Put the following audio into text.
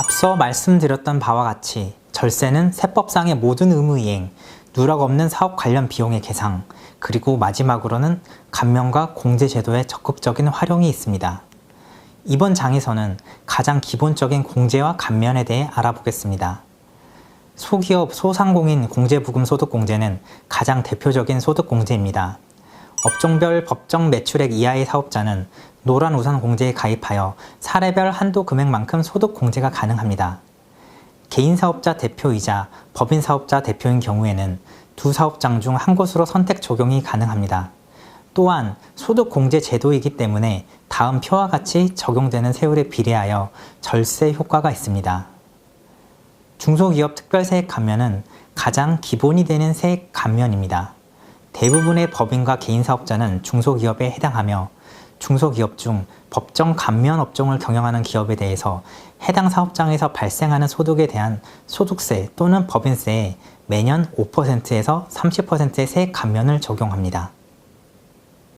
앞서 말씀드렸던 바와 같이 절세는 세법상의 모든 의무 이행, 누락 없는 사업 관련 비용의 계상, 그리고 마지막으로는 감면과 공제 제도의 적극적인 활용이 있습니다. 이번 장에서는 가장 기본적인 공제와 감면에 대해 알아보겠습니다. 소기업 소상공인 공제부금 소득공제는 가장 대표적인 소득공제입니다. 업종별 법정 매출액 이하의 사업자는 노란 우산 공제에 가입하여 사례별 한도 금액만큼 소득 공제가 가능합니다. 개인 사업자 대표이자 법인 사업자 대표인 경우에는 두 사업장 중 한 곳으로 선택 적용이 가능합니다. 또한 소득 공제 제도이기 때문에 다음 표와 같이 적용되는 세율에 비례하여 절세 효과가 있습니다. 중소기업 특별세액 감면은 가장 기본이 되는 세액 감면입니다. 대부분의 법인과 개인 사업자는 중소기업에 해당하며 중소기업 중 법정 감면 업종을 경영하는 기업에 대해서 해당 사업장에서 발생하는 소득에 대한 소득세 또는 법인세에 매년 5%에서 30%의 세액 감면을 적용합니다.